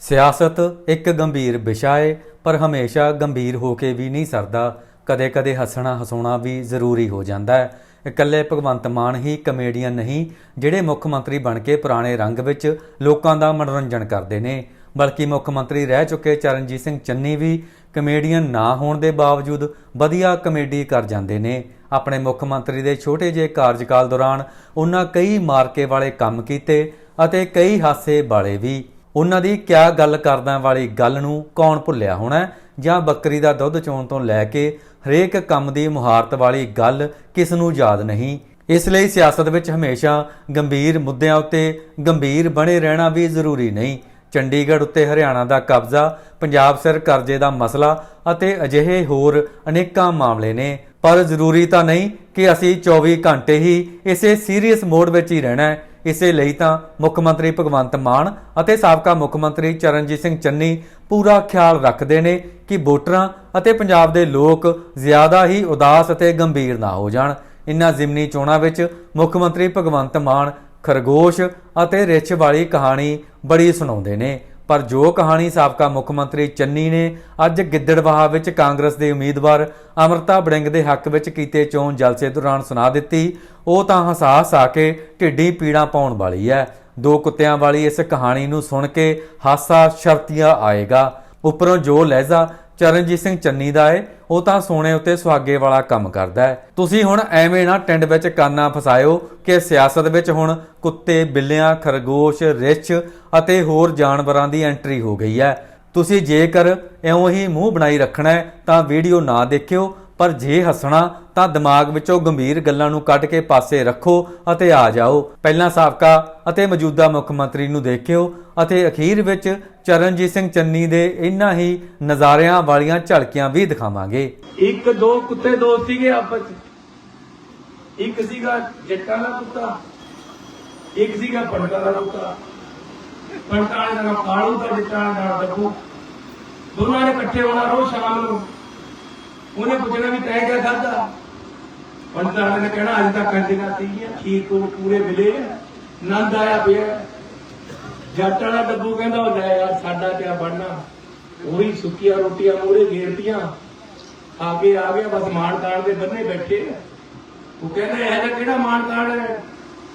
ਸਿਆਸਤ ਇੱਕ ਗੰਭੀਰ ਵਿਸ਼ਾ ਹੈ ਪਰ ਹਮੇਸ਼ਾ ਗੰਭੀਰ ਹੋ ਕੇ ਵੀ ਨਹੀਂ ਸਰਦਾ। ਕਦੇ-ਕਦੇ ਹੱਸਣਾ ਹਸਾਉਣਾ ਵੀ ਜ਼ਰੂਰੀ ਹੋ ਜਾਂਦਾ ਹੈ। ਇਕੱਲੇ ਭਗਵੰਤ ਮਾਨ ਹੀ ਕਮੇਡੀਅਨ ਨਹੀਂ, ਜਿਹੜੇ ਮੁੱਖ ਮੰਤਰੀ ਬਣ ਕੇ ਪੁਰਾਣੇ ਰੰਗ ਵਿੱਚ ਲੋਕਾਂ ਦਾ ਮਨੋਰੰਜਨ ਕਰਦੇ ਨੇ। ਬਲਕਿ ਮੁੱਖ ਮੰਤਰੀ ਰਹਿ ਚੁੱਕੇ ਚਰਨਜੀਤ ਸਿੰਘ ਚੰਨੀ ਵੀ ਕਮੇਡੀਅਨ ਨਾ ਹੋਣ ਦੇ ਬਾਵਜੂਦ ਵਧੀਆ ਕਮੇਡੀ ਕਰ ਜਾਂਦੇ ਨੇ। ਆਪਣੇ ਮੁੱਖ ਮੰਤਰੀ ਦੇ ਛੋਟੇ ਜਿਹੇ ਕਾਰਜਕਾਲ ਦੌਰਾਨ ਉਹਨਾਂ ਕਈ ਮਾਰਕੇ ਵਾਲੇ ਕੰਮ ਕੀਤੇ ਅਤੇ ਕਈ ਹਾਸੇ ਵਾਲੇ ਵੀ। ਉਹਨਾਂ ਦੀ ਕਿਆ ਗੱਲ ਕਰਦਾਂ ਵਾਲੀ ਗੱਲ ਨੂੰ ਕੌਣ ਭੁੱਲਿਆ ਹੋਣਾ ਜਾਂ ਬੱਕਰੀ ਦਾ ਦੁੱਧ ਚੋਣ ਤੋਂ ਲੈ ਕੇ ਹਰੇਕ ਕੰਮ ਦੀ ਮੁਹਾਰਤ ਵਾਲੀ ਗੱਲ ਕਿਸ ਨੂੰ ਯਾਦ ਨਹੀਂ? ਇਸ ਲਈ ਸਿਆਸਤ ਵਿੱਚ ਹਮੇਸ਼ਾ ਗੰਭੀਰ ਮੁੱਦਿਆਂ ਉੱਤੇ ਗੰਭੀਰ ਬਣੇ ਰਹਿਣਾ ਵੀ ਜ਼ਰੂਰੀ ਨਹੀਂ। ਚੰਡੀਗੜ੍ਹ ਉੱਤੇ ਹਰਿਆਣਾ ਦਾ ਕਬਜ਼ਾ, ਪੰਜਾਬ ਸਿਰ ਕਰਜ਼ੇ ਦਾ ਮਸਲਾ ਅਤੇ ਅਜਿਹੇ ਹੋਰ ਅਨੇਕਾਂ ਮਾਮਲੇ ਨੇ। ਪਰ ਜ਼ਰੂਰੀ ਤਾਂ ਨਹੀਂ ਕਿ ਅਸੀਂ 24 ਘੰਟੇ ਹੀ ਇਸੇ ਸੀਰੀਅਸ ਮੋਡ ਵਿੱਚ ਹੀ ਰਹਿਣਾ ਹੈ। ਇਸੇ ਲਈ ਤਾਂ ਮੁੱਖ ਮੰਤਰੀ ਭਗਵੰਤ ਮਾਨ ਅਤੇ ਸਾਬਕਾ ਮੁੱਖ ਮੰਤਰੀ ਚਰਨਜੀਤ ਸਿੰਘ ਚੰਨੀ ਪੂਰਾ ਖਿਆਲ ਰੱਖਦੇ ਨੇ ਕਿ ਵੋਟਰਾਂ ਅਤੇ ਪੰਜਾਬ ਦੇ ਲੋਕ ਜ਼ਿਆਦਾ ਹੀ ਉਦਾਸ ਅਤੇ ਗੰਭੀਰ ਨਾ ਹੋ ਜਾਣ। ਇਨ੍ਹਾਂ ਜ਼ਿਮਨੀ ਚੋਣਾਂ ਵਿੱਚ ਮੁੱਖ ਮੰਤਰੀ ਭਗਵੰਤ ਮਾਨ ਖਰਗੋਸ਼ ਅਤੇ ਰਿੱਛ ਵਾਲੀ ਕਹਾਣੀ ਬੜੀ ਸੁਣਾਉਂਦੇ ਨੇ। ਪਰ ਜੋ ਕਹਾਣੀ ਸਾਬਕਾ ਮੁੱਖ ਮੰਤਰੀ ਚੰਨੀ ਨੇ ਅੱਜ ਗਿੱਦੜਵਾਹਾ ਵਿੱਚ ਕਾਂਗਰਸ ਦੇ ਉਮੀਦਵਾਰ ਅਮਰਤਾ ਬੜਿੰਗ ਦੇ ਹੱਕ ਵਿੱਚ ਕੀਤੇ ਚੋਣ ਜਲਸੇ ਦੌਰਾਨ ਸੁਣਾ ਦਿੱਤੀ, ਉਹ ਤਾਂ ਹਸਾ ਹਸਾ ਕੇ ਢਿੱਡੀ ਪੀੜਾਂ ਪਾਉਣ ਵਾਲੀ ਹੈ। ਦੋ ਕੁੱਤਿਆਂ ਵਾਲੀ ਇਸ ਕਹਾਣੀ ਨੂੰ ਸੁਣ ਕੇ ਹਾਸਾ ਸ਼ਰਤੀਆ ਆਏਗਾ। ਉੱਪਰੋਂ ਜੋ ਲਹਿਜ਼ਾ ਚਰਨਜੀਤ ਸਿੰਘ ਚੰਨੀ ਦਾ ਏ, ਉਹ ਤਾਂ ਸੋਨੇ ਉੱਤੇ ਸੁਹਾਗੇ ਵਾਲਾ ਕੰਮ ਕਰਦਾ ਹੈ ਤੁਸੀਂ ਹੁਣ ਐਵੇਂ ਨਾ ਟਿੰਡ ਵਿੱਚ ਕਾਨਾ ਫਸਾਇਓ ਕਿ ਸਿਆਸਤ ਵਿੱਚ ਹੁਣ ਕੁੱਤੇ, ਬਿੱਲਿਆਂ, ਖਰਗੋਸ਼, ਰਿੱਛ ਅਤੇ ਹੋਰ ਜਾਨਵਰਾਂ ਦੀ ਐਂਟਰੀ ਹੋ ਗਈ ਹੈ ਤੁਸੀਂ ਜੇਕਰ ਇਉਂ ਹੀ ਮੂੰਹ ਬਣਾਈ ਰੱਖਣਾ ਹੈ ਤਾਂ ਵੀਡੀਓ ਨਾ ਦੇਖਿਓ, ਪਰ ਜੇ ਹੱਸਣਾ, ਤਾਂ ਦਿਮਾਗ ਵਿੱਚੋਂ ਗੰਭੀਰ ਗੱਲਾਂ ਨੂੰ ਕੱਢ ਕੇ ਪਾਸੇ ਰੱਖੋ ਅਤੇ ਆ ਜਾਓ। ਪਹਿਲਾਂ ਸਾਬਕਾ ਅਤੇ ਮੌਜੂਦਾ ਮੁੱਖ ਮੰਤਰੀ ਨੂੰ ਦੇਖਿਓ ਅਤੇ ਅਖੀਰ ਵਿੱਚ ਚਰਨਜੀਤ ਸਿੰਘ ਚੰਨੀ ਦੇ ਇਨ੍ਹਾਂ ਹੀ ਨਜ਼ਾਰਿਆਂ ਵਾਲੀਆਂ ਝਲਕੀਆਂ ਵੀ ਦਿਖਾਵਾਂਗੇ। ਇੱਕ ਦੋ ਕੁੱਤੇ ਦੋਸਤ ਸੀਗੇ ਆਪਸ ਚ ਇੱਕ ਸੀਗਾ ਜੱਟਾਂ ਦਾ ਕੁੱਤਾ, ਇੱਕ ਸੀਗਾ ਪੰਡਤਾਂ ਦਾ ਕੁੱਤਾ। ਪੰਡਤਾਂ ਦਾ ਕਾਲੂ ਤੇ ਜੱਟਾਂ ਦਾ ਡੱਬੂ ਦੋਨਾਂ ਨੇ ਇਕੱਠੇ ਹੋਣਾ ਰੋਜ਼ ਸ਼ਾਮ ਨੂੰ। ਉਹਨੇ ਪੁੱਛਣਾ ਵੀ ਤੈਂ ਕਿਆ ਖਾਧਾ? ਪੰਡਤਾਂ ਨੇ ਕਹਿਣਾ, ਅੱਜ ਤੱਕ ਕੰਡੀਆਂ ਸੀਗੀਆਂ ਖੀਰ ਤੋਂ ਪੂਰੇ ਮਿਲੇ ਨੰਦ ਆਇਆ ਪਿਆ। ਜੱਟ ਵਾਲਾ ਡੱਬੂ ਕਹਿੰਦਾ ਉਹ ਲੈ ਯਾਰ ਸਾਡਾ ਕਿਆ ਬਣਨਾ? ਉਹੀ ਸੁੱਕੀਆਂ ਰੋਟੀਆਂ, ਮੂਹਰੇ ਘੇਰਤੀਆਂ ਆ ਕੇ ਆ ਗਿਆ, ਬਸ ਮਾਣ ਤਾਣ ਦੇ ਬੰਨੇ ਬੈਠੇ। ਉਹ ਕਹਿੰਦੇ, ਇਹ ਤਾਂ ਕਿਹੜਾ ਮਾਣ ਤਾਣ ਹੈ?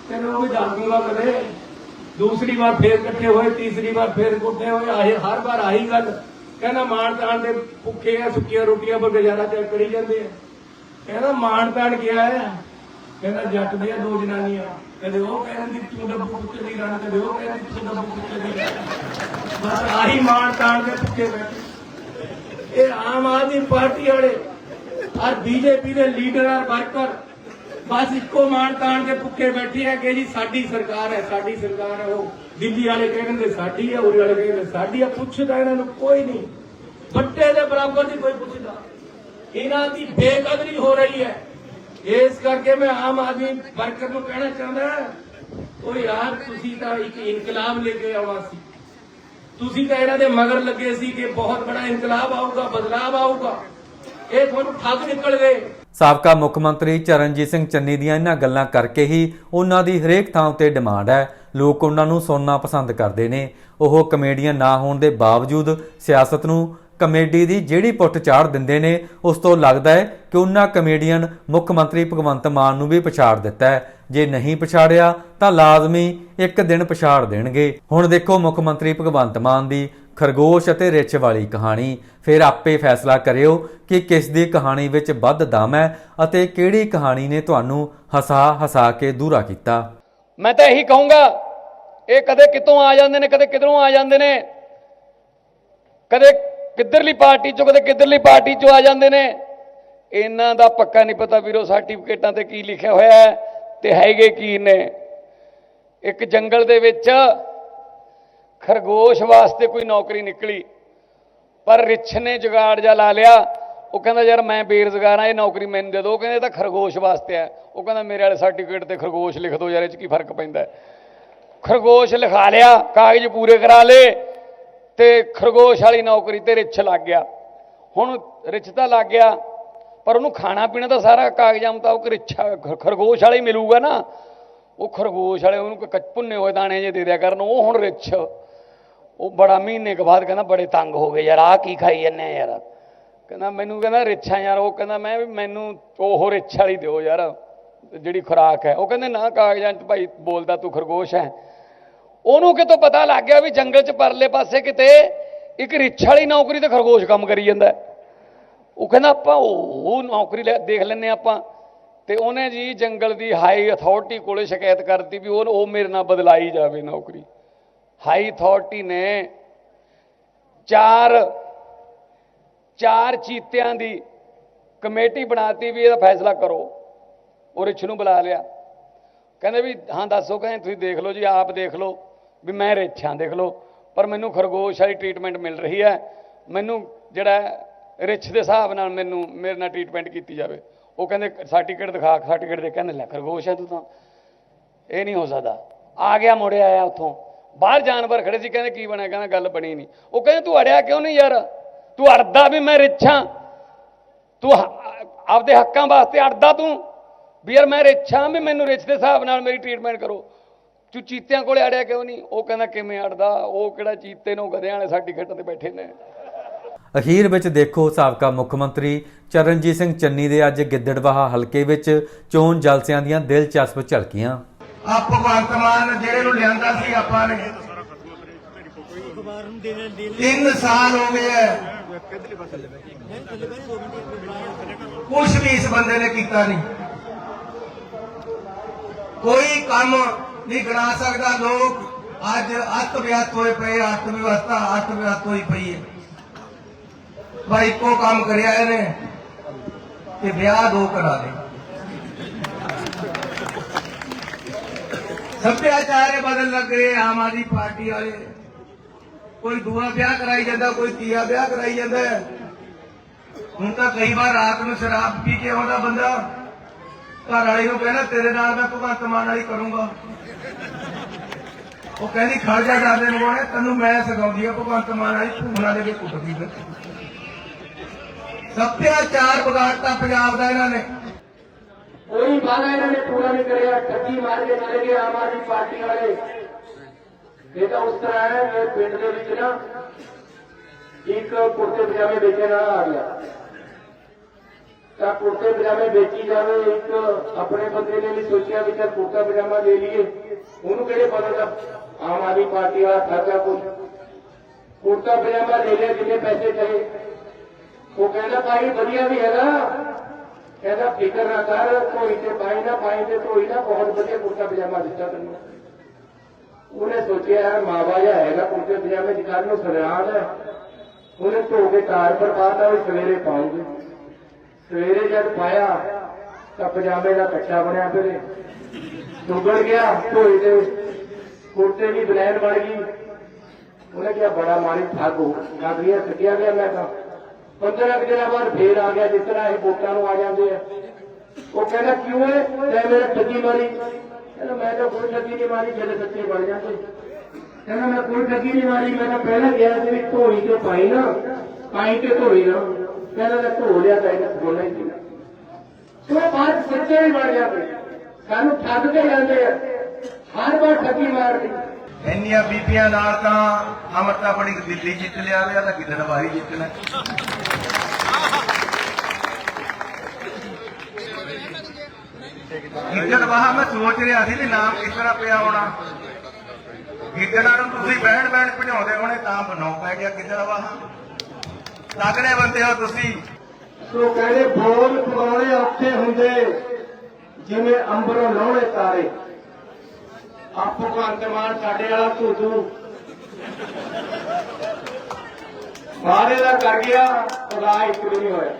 ਕਹਿੰਦੇ ਉਹ ਵੀ ਦੱਸ ਦੂੰਗਾ ਕਦੇ? ਦੂਸਰੀ ਵਾਰ ਫੇਰ ਇਕੱਠੇ ਹੋਏ, ਤੀਸਰੀ ਵਾਰ ਫੇਰ ਇਕੱਠੇ ਹੋਏ, ਆਹੀ, ਹਰ ਵਾਰ ਆਹੀ ਗੱਲ। ਕਹਿੰਦਾ, ਮਾਣ ਤਾਣ ਦੇ ਭੁੱਖੇ ਆ, ਸੁੱਕੀਆਂ ਰੋਟੀਆਂ ਪਰ ਗੁਜ਼ਾਰਾ ਚੱਲ ਕਰੀ ਜਾਂਦੇ ਆ? ਕਹਿੰਦਾ, ਮਾਣ ਤਾਣ ਗਿਆ ਹੈ? ਕਹਿੰਦਾ ਜੱਟ ਦੀਆਂ ਦੋ ਜਨਾਨੀਆਂ, ਕਦੇ ਉਹ ਕਹਿੰਦੀ ਤੂੰ ਡੱਬੂ ਕੁੱਤੇ ਦੀ ਰਾਂ ਕਦੇ ਉਹ ਕਹਿੰਦੀ ਤੂੰ ਡੱਬੂ ਕੁੱਤੇ ਦੀ ਬਸ ਆਹੀ ਮਾਣ ਤਾਣ ਦੇ ਭੁੱਖੇ ਬੈਠੇ। ਇਹ ਆਮ ਆਦਮੀ ਪਾਰਟੀ ਵਾਲੇ ਔਰ ਬੀਜੇਪੀ ਦੇ ਲੀਡਰ ਔਰ ਵਰਕਰ, ਬਸ ਇੱਕੋ ਮਾਣ ਤਾਣ ਕੇ ਭੁੱਖੇ ਬੈਠੇ ਆ ਕਿ ਜੀ ਸਾਡੀ ਸਰਕਾਰ ਹੈ, ਸਾਡੀ ਸਰਕਾਰ ਹੈ ਉਹ। ਦਿੱਲੀ ਵਾਲੇ ਕਹਿੰਦੇ ਸਾਡੀ ਹੈ, ਉਰੇ ਵਾਲੇ ਕਹਿੰਦੇ ਸਾਡੀ ਹੈ, ਪੁੱਛਦਾ ਇਹਨਾਂ ਨੂੰ ਕੋਈ ਨਹੀਂ। ਵੱਟੇ ਦੇ ਬਰਾਬਰ ਦੀ ਕੋਈ ਪੁੱਛਦਾ। ਇਹਨਾਂ ਦੀ ਬੇਕਦਰੀ ਹੋ ਰਹੀ ਹੈ। ਇਸ ਕਰਕੇ ਮੈਂ ਆਮ ਆਦਮੀ ਵਰਕਰ ਨੂੰ ਕਹਿਣਾ ਚਾਹੁੰਦਾ ਉਹ ਯਾਰ ਤੁਸੀਂ ਤਾਂ ਇੱਕ ਇਨਕਲਾਬ ਲੈ ਕੇ ਆਉਣਾ ਸੀ। ਤੁਸੀਂ ਤਾਂ ਇਹਨਾਂ ਦੇ ਮਗਰ ਲੱਗੇ ਸੀ ਕਿ ਬਹੁਤ ਬੜਾ ਇਨਕਲਾਬ ਆਊਗਾ, ਬਦਲਾਵ ਆਊਗਾ। ਇਹ ਤੁਹਾਨੂੰ ਠੱਗ ਨਿਕਲ ਗਏ। ਸਾਬਕਾ ਮੁੱਖ ਮੰਤਰੀ ਚਰਨਜੀਤ ਸਿੰਘ ਚੰਨੀ ਦੀਆਂ ਇਹਨਾਂ ਗੱਲਾਂ ਕਰਕੇ ਹੀ ਉਹਨਾਂ ਦੀ ਹਰੇਕ ਥਾਂ ਉੱਤੇ ਡਿਮਾਂਡ ਹੈ। ਲੋਕ ਉਹਨਾਂ ਨੂੰ ਸੁਣਨਾ ਪਸੰਦ ਕਰਦੇ ਨੇ। ਉਹ ਕਮੇਡੀਅਨ ਨਾ ਹੋਣ ਦੇ ਬਾਵਜੂਦ ਸਿਆਸਤ ਨੂੰ ਕਮੇਡੀ ਦੀ ਜਿਹੜੀ ਪੁੱਟ ਚਾੜ ਦਿੰਦੇ ਨੇ, ਉਸ ਤੋਂ ਲੱਗਦਾ ਹੈ ਕਿ ਉਹਨਾਂ ਕਮੇਡੀਅਨ ਮੁੱਖ ਮੰਤਰੀ ਭਗਵੰਤ ਮਾਨ ਨੂੰ ਵੀ ਪਛਾੜ ਦਿੱਤਾ ਹੈ। ਜੇ ਨਹੀਂ ਪਛਾੜਿਆ, ਤਾਂ ਲਾਜ਼ਮੀ ਇੱਕ ਦਿਨ ਪਛਾੜ ਦੇਣਗੇ। ਹੁਣ ਦੇਖੋ ਮੁੱਖ ਮੰਤਰੀ ਭਗਵੰਤ ਮਾਨ ਦੀ ਖਰਗੋਸ਼ ਅਤੇ ਰਿੱਛ ਵਾਲੀ ਕਹਾਣੀ। ਫਿਰ ਆਪੇ ਫੈਸਲਾ ਕਰਿਓ ਕਿ ਕਿਸ ਦੀ ਕਹਾਣੀ ਵਿੱਚ ਵੱਧ ਦਮ ਹੈ ਅਤੇ ਕਿਹੜੀ ਕਹਾਣੀ ਨੇ ਤੁਹਾਨੂੰ ਹਸਾ ਹਸਾ ਕੇ ਦੂਰਾ ਕੀਤਾ। ਮੈਂ ਤਾਂ ਇਹੀ ਕਹੂੰਗਾ, ਇਹ ਕਦੇ ਕਿਤੋਂ ਆ ਜਾਂਦੇ ਨੇ, ਕਦੇ ਕਿਧਰੋਂ ਆ ਜਾਂਦੇ ਨੇ। ਕਦੇ ਕਿੱਧਰਲੀ ਪਾਰਟੀ ਚੋਂ ਕਦੇ ਕਿੱਧਰਲੀ ਪਾਰਟੀ ਚੋਂ ਆ ਜਾਂਦੇ ਨੇ? ਇਹਨਾਂ ਦਾ ਪੱਕਾ ਨਹੀਂ ਪਤਾ ਵੀਰੋ ਸਰਟੀਫਿਕੇਟਾਂ ਤੇ ਕੀ ਲਿਖਿਆ ਹੋਇਆ ਹੈ ਤੇ ਹੈਗੇ ਕੀ ਨੇ। ਇੱਕ ਜੰਗਲ ਦੇ ਵਿੱਚ ਖਰਗੋਸ਼ ਵਾਸਤੇ ਕੋਈ ਨੌਕਰੀ ਨਿਕਲੀ, ਪਰ ਰਿੱਛ ਨੇ ਜੁਗਾੜ ਜਾ ਲਾ ਲਿਆ। ਉਹ ਕਹਿੰਦਾ, ਯਾਰ ਮੈਂ ਬੇਰੁਜ਼ਗਾਰ ਆ ਇਹ ਨੌਕਰੀ ਮੈਨੂੰ ਦੇ ਦਿਓ ਕਹਿੰਦੇ, ਇਹ ਤਾਂ ਖਰਗੋਸ਼ ਵਾਸਤੇ ਆ ਉਹ ਕਹਿੰਦਾ, ਮੇਰੇ ਵਾਲੇ ਸਰਟੀਫਿਕੇਟ ਤੇ ਖਰਗੋਸ਼ ਲਿਖ ਦਿਓ ਯਾਰ, ਇਹ ਚ ਕੀ ਫ਼ਰਕ ਪੈਂਦਾ ਖਰਗੋਸ਼ ਲਿਖਾ ਲਿਆ, ਕਾਗਜ਼ ਪੂਰੇ ਕਰਾ ਲਏ। ਤੇ ਖਰਗੋਸ਼ ਵਾਲੀ ਨੌਕਰੀ ਤੇ ਰਿੱਛ ਲੱਗ ਗਿਆ। ਹੁਣ ਰਿੱਛ ਤਾਂ ਲੱਗ ਗਿਆ, ਪਰ ਉਹਨੂੰ ਖਾਣਾ ਪੀਣਾ ਤਾਂ ਸਾਰਾ ਕਾਗਜ਼ਾਂ ਮੁਤਾਬਕ ਰਿੱਛਾ ਖਰਗੋਸ਼ ਵਾਲਾ ਹੀ ਮਿਲੂਗਾ ਨਾ। ਉਹ ਖਰਗੋਸ਼ ਵਾਲੇ ਉਹਨੂੰ ਕੱਚ ਭੁੰਨੇ ਹੋਏ ਦਾਣੇ ਜੇ ਦੇ ਦਿਆ ਕਰਨ, ਉਹ ਹੁਣ ਰਿੱਛ। ਉਹ ਬੜਾ ਮਹੀਨੇ ਕੁ ਬਾਅਦ ਕਹਿੰਦਾ ਬੜੇ ਤੰਗ ਹੋ ਗਏ ਯਾਰ, ਆਹ ਕੀ ਖਾਈ ਜੰਨੇ ਯਾਰ। ਕਹਿੰਦਾ ਮੈਨੂੰ ਕਹਿੰਦਾ ਰਿੱਛਾ ਯਾਰ, ਉਹ ਕਹਿੰਦਾ ਮੈਂ ਵੀ ਮੈਨੂੰ ਉਹ ਰਿੱਛ ਵਾਲੀ ਦਿਓ ਯਾਰ, ਜਿਹੜੀ ਖੁਰਾਕ ਹੈ। ਉਹ ਕਹਿੰਦੇ ਨਾ ਕਾਗਜ਼ਾਂ 'ਚ ਭਾਈ ਬੋਲਦਾ ਤੂੰ ਖਰਗੋਸ਼ ਹੈ। ਉਹਨੂੰ ਕਿਤੋਂ ਪਤਾ ਲੱਗ ਗਿਆ ਵੀ ਜੰਗਲ 'ਚ ਪਰਲੇ ਪਾਸੇ ਕਿਤੇ ਇੱਕ ਰਿੱਛ ਵਾਲੀ ਨੌਕਰੀ ਤੇ ਖਰਗੋਸ਼ ਕੰਮ ਕਰੀ ਜਾਂਦਾ ਉਹ ਕਹਿੰਦਾ ਆਪਾਂ ਉਹ ਨੌਕਰੀ ਲੈ ਦੇਖ ਲੈਨੇ ਆਪਾਂ। ਤੇ ਉਹਨੇ ਜੀ ਜੰਗਲ ਦੀ ਹਾਈ ਅਥਾਰਟੀ ਕੋਲੇ ਸ਼ਿਕਾਇਤ ਕਰਤੀ ਵੀ ਉਹ ਉਹ ਮੇਰੇ ਨਾਲ ਬਦਲਾਈ ਜਾਵੇ ਨੌਕਰੀ। ਹਾਈ ਅਥਾਰਟੀ ਨੇ ਚਾਰ ਚਾਰ ਚੀਤਿਆਂ ਦੀ ਕਮੇਟੀ ਬਣਾਤੀ ਵੀ ਇਹਦਾ ਫੈਸਲਾ ਕਰੋ। ਉਹ ਰਿਛ ਨੂੰ ਬੁਲਾ ਲਿਆ। ਕਹਿੰਦੇ ਵੀ ਹਾਂ, ਦੱਸੋ, ਕਹਿੰਦੇ ਤੁਸੀਂ ਦੇਖ ਲਓ ਜੀ, ਆਪ ਦੇਖ ਲਓ। ਵੀ ਮੈਂ ਰਿਛ ਹਾਂ ਦੇਖ ਲਓ। ਪਰ ਮੈਨੂੰ ਖਰਗੋਸ਼ ਵਾਲੀ ਟ੍ਰੀਟਮੈਂਟ ਮਿਲ ਰਹੀ ਹੈ। ਮੈਨੂੰ ਜਿਹੜਾ ਹੈ, ਰਿਛ ਦੇ ਹਿਸਾਬ ਨਾਲ ਮੈਨੂੰ ਮੇਰੇ ਨਾਲ ਟ੍ਰੀਟਮੈਂਟ ਕੀਤੀ ਜਾਵੇ। ਉਹ ਕਹਿੰਦੇ ਸਰਟੀਫਿਕੇਟ ਦਿਖਾ ਸਰਟੀਫਿਕੇਟ ਦੇ ਕਹਿੰਦੇ ਲੈ ਖਰਗੋਸ਼ ਹੈ ਤੂੰ ਤਾਂ। ਇਹ ਨਹੀਂ ਹੋ ਸਕਦਾ। ਆ ਗਿਆ ਮੁੜੇ ਆਇਆ ਉੱਥੋਂ। ਬਾਹਰ ਜਾਨਵਰ ਖੜੇ ਸੀ ਕਹਿੰਦੇ ਕੀ ਬਣਿਆ? ਕਹਿੰਦਾ ਗੱਲ ਬਣੀ ਨਹੀਂ। ਉਹ ਕਹਿੰਦੇ ਤੂੰ ਅੜਿਆ ਕਿਉਂ ਨਹੀਂ ਯਾਰ? ਤੂੰ ਅੜਦਾ ਵੀ ਮੈਂ ਰਿਛਾਂ ਤੂੰ ਹ- ਆਪਦੇ ਹੱਕਾਂ ਵਾਸਤੇ ਅੜਦਾ ਤੂੰ। ਵੀ ਯਾਰ ਮੈਂ ਰਿਛਾਂ ਵੀ ਮੈਨੂੰ ਰਿਛ ਦੇ ਹਿਸਾਬ ਨਾਲ ਮੇਰੀ ਟ੍ਰੀਟਮੈਂਟ ਕਰੋ। ਤੂੰ ਚੀਤਿਆਂ ਕੋਲੇ ਅੜਿਆ ਕਿਉਂ ਨਹੀਂ? ਉਹ ਕਹਿੰਦਾ ਕਿਵੇਂ ਅੜਦਾ? ਉਹ ਕਿਹੜਾ ਚੀਤੇ ਨੂੰ ਗਧਿਆਂ ਵਾਲੇ ਸਰਟੀਫਿਕੇਟ ਤੇ ਬੈਠੇ ਨੇ? ਅਖੀਰ ਵਿੱਚ ਦੇਖੋ ਸਾਬਕਾ ਮੁੱਖ ਮੰਤਰੀ ਚਰਨਜੀਤ ਸਿੰਘ ਚੰਨੀ ਦੇ ਅੱਜ ਗਿੱਦੜਵਾਹਾ ਹਲਕੇ ਵਿੱਚ ਚੋਣ ਜਲਸਿਆਂ ਦੀਆਂ ਦਿਲਚਸਪ ਝਲਕੀਆਂ। ਆ ਭਗਵੰਤ ਮਾਨ ਜਿਹੜੇ ਨੂੰ ਲਿਆਂਦਾ ਸੀ ਆਪਾਂ ਨੇ। ਤਿੰਨ ਸਾਲ ਹੋ ਗਏ ਐ। ਕੁਛ ਵੀ ਇਸ ਬੰਦੇ ਨੇ ਕੀਤਾ ਨਹੀਂ। ਕੋਈ ਕੰਮ ਨਹੀਂ ਗਣਾ ਸਕਦਾ ਲੋਕ। ਅੱਜ ਅੱਤ ਵਿਅਸਤ ਹੋਏ ਪਏ ਅੱਤ ਵਿਵਸਥਾ ਅੱਤ ਵਿਅਸਤ ਹੋਈ ਪਈ ਹੈ। ਭਾਈ ਇੱਕੋ ਕੰਮ ਕਰਿਆ ਇਹਨੇ ਤੇ ਵਿਆਹ ਦੋ ਕਰਾ ਦੇ। ਸੱਭਿਆਚਾਰ ਬਦਲ ਲੱਗ ਰਹੇ ਆਮ ਆਦਮੀ ਪਾਰਟੀ ਵਾਲੇ। ਕੋਈ ਦੂਆ ਵਿਆਹ ਕਰਾਈ ਜਾਂਦਾ, ਕੋਈ ਤੀਆ ਵਿਆਹ ਕਰਾਈ ਜਾਂਦਾ। ਹੁਣ ਤਾਂ ਕਈ ਵਾਰ ਰਾਤ ਨੂੰ ਸ਼ਰਾਬ ਪੀ ਕੇ ਆਉਂਦਾ ਬੰਦਾ। ਘਰ ਵਾਲੀ ਨੂੰ ਕਹਿੰਦਾ, ਤੇਰੇ ਨਾਲ ਮੈਂ ਭਗਵੰਤ ਮਾਨ ਵਾਲੀ ਕਰੂੰਗਾ। ਉਹ ਕਹਿੰਦੀ, ਖੜ ਜਾ ਜਾਂਦੇ ਨੂੰ ਕਹਿੰਦੇ ਤੈਨੂੰ ਮੈਂ ਸਿਖਾਉਂਦੀ ਆ ਭਗਵੰਤ ਮਾਨ ਵਾਲੀ ਭੂਣਾ ਦੇ ਕੇ ਕੁੱਟਦੀ ਫਿਰ। ਸੱਭਿਆਚਾਰ ਵਿਗਾੜਤਾ ਪੰਜਾਬ ਦਾ ਇਹਨਾਂ ਨੇ। ਕੋਈ ਵਾਅਦਾ ਇਹਨਾਂ ਨੇ ਪੂਰਾ ਨਹੀਂ ਕਰਿਆ, ਠੱਗੀ ਮਾਰ ਕੇ ਚਲੇ ਗਏ ਆਮ ਆਦਮੀ ਪਾਰਟੀ ਵਾਲੇ। ਇਹ ਤਾਂ ਉਸ ਤਰ੍ਹਾਂ ਹੈ ਕਿ ਪਿੰਡ ਦੇ ਵਿੱਚ ਨਾ ਇੱਕ ਕੁੜਤੇ ਪਜਾਮੇ ਵੇਚਣ ਵਾਲਾ ਆ ਗਿਆ। ਤਾਂ ਕੁੜਤੇ ਪਜਾਮੇ ਵੇਚੀ ਜਾਵੇ, ਇੱਕ ਆਪਣੇ ਬੰਦੇ ਨੇ ਵੀ ਸੋਚਿਆ ਵੀ ਚੱਲ ਕੁੜਤਾ ਪਜਾਮਾ ਲੈ ਲਈਏ। ਉਹਨੂੰ ਕਿਹੜੇ ਪਤਾ ਦਾ ਆਮ ਆਦਮੀ ਪਾਰਟੀ ਵਾਲਾ ਖਾਤਾ ਕੋਈ। ਕੁੜਤਾ ਪਜਾਮਾ ਲੈ ਲਿਆ, ਜਿੰਨੇ ਪੈਸੇ ਚਾਹੇ। ਉਹ ਕਹਿੰਦਾ, ਭਾਈ, ਵਧੀਆ ਵੀ ਹੈਗਾ। ਕਹਿੰਦਾ, ਫਿਕਰ ਨਾ ਕਰ, ਧੋਈ ਤੇ ਪਾਈ ਨਾ, ਪਾਈ ਤੇ ਧੋਈ ਨਾ, ਬਹੁਤ ਵਧੀਆ ਕੁੜਤਾ ਪਜਾਮਾ ਦਿੱਤਾ ਤੈਨੂੰ। ਉਹਨੇ ਸੋਚਿਆ, ਯਾਰ, ਮਾਵਾ ਜਿਹਾ ਹੈਗਾ ਕੁੜਤੇ ਪਜਾਮੇ ਦੀ ਕੱਲ ਨੂੰ ਸਰਿਆਣ ਹੈ। ਉਹਨੇ ਧੋ ਕੇ ਕਾਰ ਪਰ ਪਾਤਾ ਵੀ ਸਵੇਰੇ ਪਾਉਂਗੇ ਸਵੇਰੇ ਜਦ ਪਾਇਆ, ਤਾਂ ਪਜਾਮੇ ਦਾ ਕੱਚਾ ਬਣਿਆ ਫਿਰ। ਡੁੱਬਣ ਗਿਆ ਧੋਈ ਤੇ, ਕੁੜਤੇ ਦੀ ਬਲੈਨ ਬਣ ਗਈ। ਉਹਨੇ ਕਿਹਾ, ਬੜਾ ਮਾਰੀ ਠੱਗ ਹੋ ਠੱਗ ਸੱਟਿਆ ਗਿਆ ਮੈਂ ਤਾਂ। 15 ਦਿਨਾਂ ਬਾਅਦ ਫੇਰ ਆ ਗਿਆ, ਜਿਸ ਤਰ੍ਹਾਂ ਇਹ ਵੋਟਾਂ ਨੂੰ ਆ ਜਾਂਦੇ ਆ। ਉਹ ਕਹਿੰਦਾ, ਕਿਉਂ ਹੈ ਤੈਂ ਮੇਰੇ ਠੱਗੀ ਮਾਰੀ। ਕਹਿੰਦਾ, ਮੈਂ ਤਾਂ ਕੋਈ ਠੱਗੀ ਨਹੀਂ ਮਾਰੀ, ਜਿਹੜੇ ਸੱਚੇ ਬਣ ਜਾਂਦੇ। ਕਹਿੰਦਾ, ਮੈਂ ਕੋਈ ਠੱਗੀ ਨਹੀਂ ਮਾਰੀ, ਮੈਂ ਤਾਂ ਪਹਿਲਾਂ ਗਿਆ ਸੀ ਵੀ ਧੋਈ ਤੇ ਪਾਈ ਨਾ, ਪਾਈ ਤੇ ਧੋਈ ਨਾ। ਕਹਿੰਦਾ ਮੈਂ ਧੋ ਲਿਆ ਤਾਂ ਇਹ ਬੋਲਣਾ ਹੀ ਸੀ। ਸੋ ਬਾਅਦ ਸੱਚੇ ਵੀ ਬਣ ਜਾਂਦੇ ਸਾਨੂੰ ਠੱਗ ਕੇ ਜਾਂਦੇ ਆ। ਹਰ ਵਾਰ ਠੱਗੀ ਮਾਰਦੀ। ਇੰਨੀਆਂ ਬੀਬੀਆਂ ਨਾਲ ਤਾਂ ਅਮਰਤਾ ਬੜੀ ਦਿੱਲੀ ਜਿੱਤ ਲਿਆ ਲਿਆ ਤਾਂ ਕਿਤੇ ਨਵਾਰੀ ਜਿੱਤਣਾ ਗਿੱਦੜ ਵਾਹ ਮੈਂ ਸੋਚ ਰਿਹਾ ਸੀ ਵੀ ਨਾਮ ਕਿਸ ਤਰ੍ਹਾਂ ਪਿਆ ਹੋਣਾ। ਗਿੱਦੜਾਂ ਨੂੰ ਤੁਸੀਂ ਬਹਿਣ ਬਹਿਣ ਭਜਾਉਂਦੇ ਹੋਣੇ ਤਾਂ ਬਣਾਉ ਪੈ ਗਿਆ ਗਿੱਦੜ ਵਾਹ। ਤਗੜੇ ਬੰਦੇ ਹੋ ਤੁਸੀਂ। ਸੋ ਕਹਿੰਦੇ ਬੋਲ ਪਵਾਉਣੇ ਔਖੇ ਹੁੰਦੇ, ਜਿਵੇਂ ਅੰਬਰੋਂ ਲਾਉਣੇ ਤਾਰੇ। ਆਪੋ ਕੰਤਮਾਨ ਸਾਡੇ ਵਾਲਾ ਧੂਦੂ ਮਾਰੇ ਦਾ ਕਰ ਗਿਆ ਖੁਦਾ ਇੱਕ ਵੀ ਨਹੀਂ ਹੋਇਆ।